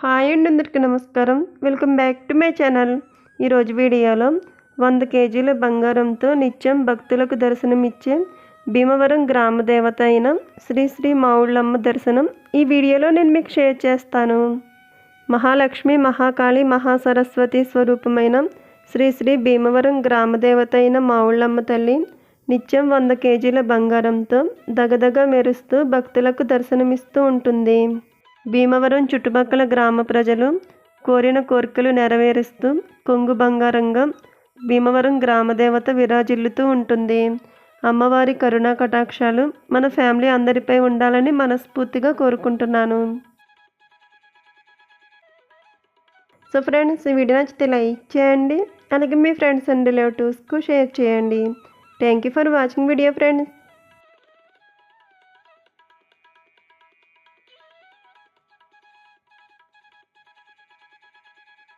Hi అండి అందరికీ నమస్కారం. Welcome back to my channel. ఈరోజు వీడియోలో వంద కేజీల బంగారంతో నిత్యం భక్తులకు దర్శనమిచ్చే భీమవరం గ్రామ దేవత అయిన శ్రీ శ్రీ మావుళ్ళమ్మ దర్శనం ఈ వీడియోలో నేను మీకు షేర్ చేస్తాను. మహాలక్ష్మి మహాకాళి మహాసరస్వతి స్వరూపమైన శ్రీ శ్రీ భీమవరం గ్రామ దేవత అయిన మావుళ్ళమ్మ తల్లి నిత్యం వంద కేజీల బంగారంతో దగదగ మెరుస్తూ భక్తులకు దర్శనమిస్తూ ఉంటుంది. భీమవరం చుట్టుపక్కల గ్రామ ప్రజలు కోరిన కోరికలు నెరవేరుస్తూ కొంగు బంగారంగా భీమవరం గ్రామదేవత విరాజిల్లుతూ ఉంటుంది. అమ్మవారి కరుణా కటాక్షాలు మన ఫ్యామిలీ అందరిపై ఉండాలని మనస్ఫూర్తిగా కోరుకుంటున్నాను. సో ఫ్రెండ్స్ ఈ వీడియో నచ్చితే లైక్ చేయండి. అలాగే మీ ఫ్రెండ్స్ అండ్ రిలేటివ్స్కు షేర్ చేయండి. Thank you for watching video friends.